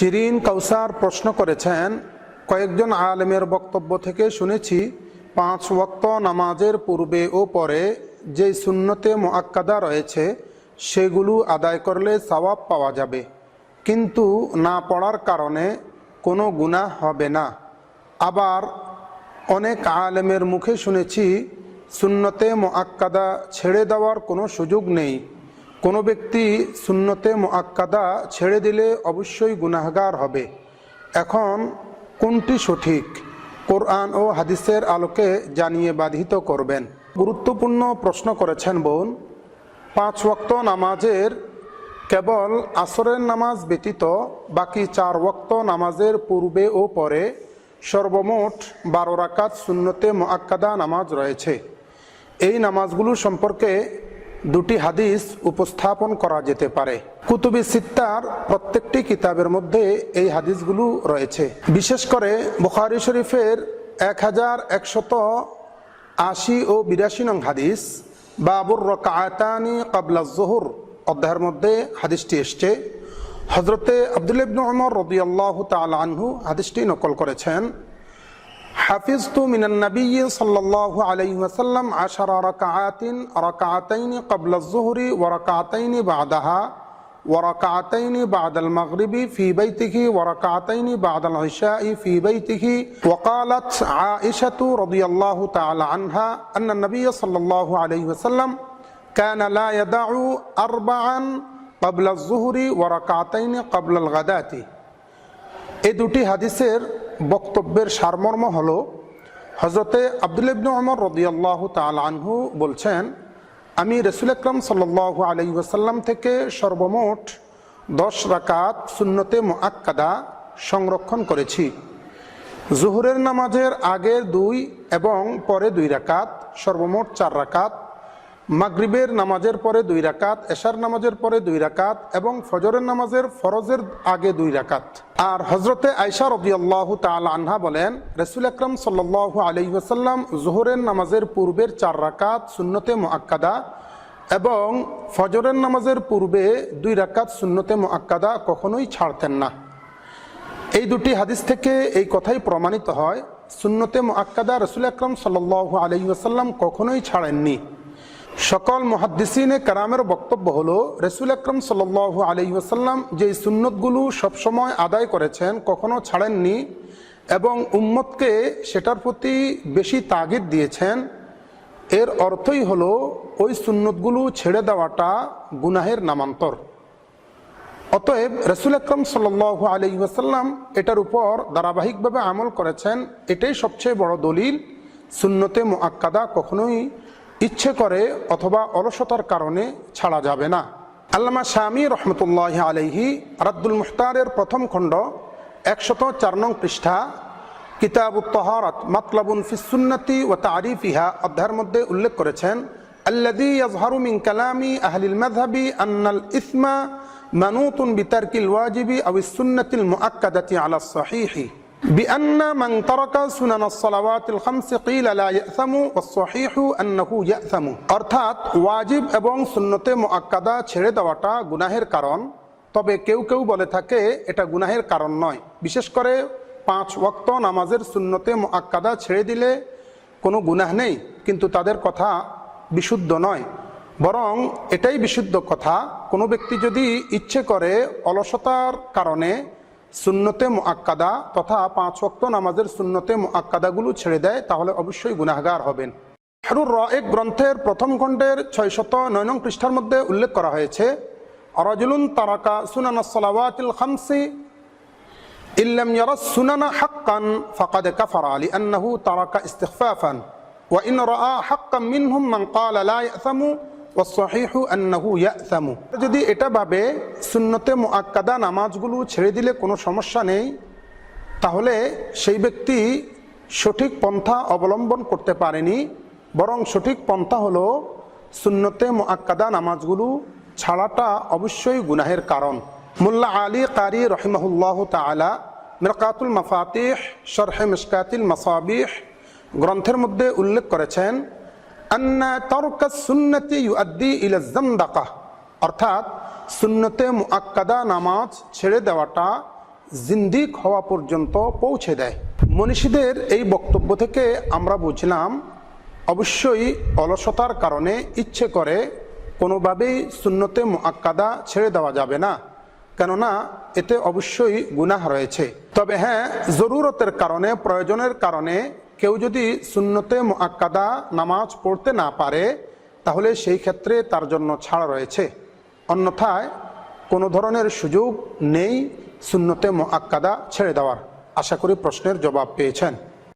শিরিন কৌসার প্রশ্ন করেছেন, কয়েকজন আলেমের বক্তব্য থেকে শুনেছি, পাঁচ ওয়াক্ত নামাজের পূর্বে ও পরে যে সুন্নতে মোয়াক্কাদা রয়েছে, সেগুলো আদায় করলে সওয়াব পাওয়া যাবে। কিন্তু না পড়ার কারণে কোনো গুনাহ হবে না। আবার অনেক আলেমের মুখে শুনেছি, সুন্নতে মোয়াক্কাদা ছেড়ে দেওয়ার কোনো সুযোগ নেই। কোনো ব্যক্তি সুন্নতে মোয়াক্কাদা ছেড়ে দিলে অবশ্যই গুনাহগার হবে। এখন কোনটি সঠিক? কোরআন ও হাদিসের আলোকে জানিয়ে বাধিত করবেন। গুরুত্বপূর্ণ প্রশ্ন করেছেন বোন, পাঁচ ওয়াক্ত নামাজের কেবল আসরের নামাজ ব্যতীত বাকি চার ওয়াক্ত নামাজের পূর্বে ও পরে সর্বমোট বারো রাকাত শূন্যতে মোয়াক্কাদা নামাজ রয়েছে। এই নামাজগুলো সম্পর্কে দুটি হাদিস উপস্থাপন করা যেতে পারে। কুতুবি সিত্তার প্রত্যেকটি কিতাবের মধ্যে এই হাদিসগুলো রয়েছে। বিশেষ করে বুখারি শরীফের এক হাজার একশত আশি ও বিরাশি নং হাদিস, বাবুর রকায়তানি কাবলা জহুর অধ্যায়ের মধ্যে হাদিসটি এসছে। হজরতে আবদুল ইবনু উমর রদিয়াল্লাহ আনহু হাদিসটি নকল করেছেন। حفظت من النبي صلى الله عليه وسلم عشر ركعات ركعتين قبل الظهر وركعتين بعدها وركعتين بعد المغرب في بيته وركعتين بعد العشاء في بيته وقالت عائشة رضي الله تعالى عنها أن النبي صلى الله عليه وسلم كان لا يدع أربعا قبل الظهر وركعتين قبل الغداة এই দুটি হাদিসের বক্তব্যের সারমর্ম হল হজরতে আবদুল ইবনু রদিয়াল্লাহ তাল আনহু বলছেন, আমি রসুল আকরম সাল আলহি ওসাল্লাম থেকে সর্বমোট দশ রাকাত সুন্নতে মোয়াক্কাদা সংরক্ষণ করেছি। জুহুরের নামাজের আগের দুই এবং পরে দুই রাকাত, সর্বমোট চার রাকাত মাগরিবের নামাজের পরে দুই রাকাত, এশার নামাজের পরে দুই রাকাত এবং ফজরের নামাজের ফরজের আগে দুই রাকাত। আর হজরতে আয়সা রবি আল্লাহ তাল আনহা বলেন, রসুল আকরম সাল আলহি ওসাল্লাম জোহরের নামাজের পূর্বের চার রাকাত শূন্যতে মোয়াক্কাদা এবং ফজরের নামাজের পূর্বে দুই রাকাত শূন্যতে মোয়াক্কাদা কখনোই ছাড়তেন না। এই দুটি হাদিস থেকে এই কথাই প্রমাণিত হয়, সুন্নতে মোয়াক্কাদা রসুল আকরম সাল আলহি ওসাল্লাম কখনোই ছাড়েননি। সকল মহাদ্দিসিনে কারামের বক্তব্য হলো, রসুল আকরম সাল আলহি আসাল্লাম যে সুন্নতগুলো সবসময় আদায় করেছেন, কখনো ছাড়েননি এবং উম্মতকে সেটার প্রতি বেশি তাগিদ দিয়েছেন। এর অর্থই হলো, ওই সুন্নতগুলো ছেড়ে দেওয়াটা গুনাহের নামান্তর। অতএব রসুল আকরম সাল আলহি আসাল্লাম এটার উপর ধারাবাহিকভাবে আমল করেছেন, এটাই সবচেয়ে বড় দলিল। সুন্নতে মোয়াক্কাদা কখনোই ইচ্ছে করে অথবা অলসতার কারণে ছাড়া যাবে না। আল্লামা শামী রহমতুল্লাহ আলহি রাদ্দুল মুখতারের প্রথম খণ্ড, একশত চার নং পৃষ্ঠা কিতাব তহারত, মাতলাবুন ফিসুন্নতি ও তারিফিহা অধ্যায়ের মধ্যে উল্লেখ করেছেন আল্লাদি ইয়াজহারু মিন কালামি আহলিল মাযহাবি আন্নাল ইসমা মানুতুন বিতারকিল ওয়াজিবি আও সুন্নাতিল মুআক্কাদাতি আলা সহিহি। بأن من ترك سنن الصلوات الخمس قيل لا يأثم والصحيح أنه يأثم অর্থাৎ ওয়াজিব এবং সুন্নতে মুআক্কাদা ছেড়ে দেওয়াটা গুনাহের কারণ তবে কেউ কেউ বলে থাকে এটা গুনাহের কারণ নয় বিশেষ করে পাঁচ ওয়াক্ত নামাজের সুন্নতে মুআক্কাদা ছেড়ে দিলে কোনো গুনাহ নেই কিন্তু তাদের কথা বিশুদ্ধ নয় বরং এটাই বিশুদ্ধ কথা কোনো ব্যক্তি যদি ইচ্ছে করে অলসতার কারণে সুন্নতে মোয়াক্কাদা তথা পাঁচ ওয়াক্ত নামাজের সুন্নতে মোয়াক্কাদাগুলো ছেড়ে দেয়, তাহলে অবশ্যই গুনাহগার হবেন। হারুর র এক গ্রন্থের প্রথম খণ্ডের ছয়শত নয় নং পৃষ্ঠার মধ্যে উল্লেখ করা হয়েছে অরাজুলুন তারাকা সুনানা সালাওয়াতিল খামসি, ইল্লাম ইয়ারাস সুনানা হাক্কান ফাকাদ কাফারা লিআন্নাহু তারাকা ইস্তিগফাফান, ওয়া ইন রাআ হাক্কান মিনহুম মান ক্বালা লা আন্নাহু ইয়াসামু যদি এটা ভাবে সুন্নতে মুআক্কাদা নামাজগুলো ছেড়ে দিলে কোনো সমস্যা নেই, তাহলে সেই ব্যক্তি সঠিক পন্থা অবলম্বন করতে পারেনি, বরং সঠিক পন্থা হলো সুন্নতে মুআক্কাদা নামাজগুলো ছাড়াটা অবশ্যই গুনাহের কারণ। মোল্লা আলী কারি রহিমাহুল্লাহ তালা মিরকাতুল মাফাতিহ, শরহে মিসকাতিল মাসাবিহ গ্রন্থের মধ্যে উল্লেখ করেছেন আন্না তরকা সুন্নতি ইউআদ্দি ইলা জামদাকা। অর্থাৎ সুন্নতে মুআক্কাদা নামাজ ছেড়ে দেওয়াটা জিন্দিক হওয়া পর্যন্ত পৌঁছে দেয়। মনীষীদের এই বক্তব্য থেকে আমরা বুঝলাম, অবশ্যই অলসতার কারণে ইচ্ছে করে কোনোভাবেই শূন্যতে মোয়াক্কাদা ছেড়ে দেওয়া যাবে না, কেননা এতে অবশ্যই গুনাহ রয়েছে। তবে হ্যাঁ জরুরতের কারণে, প্রয়োজনের কারণে কেউ যদি শূন্যতে মোয়াক্কাদা নামাজ পড়তে না পারে, তাহলে সেই ক্ষেত্রে তার জন্য ছাড় রয়েছে। অন্যথায় কোনো ধরনের সুযোগ নেই শূন্যতে মোয়াক্কাদা ছেড়ে দেওয়ার। আশা করি প্রশ্নের জবাব পেয়েছেন।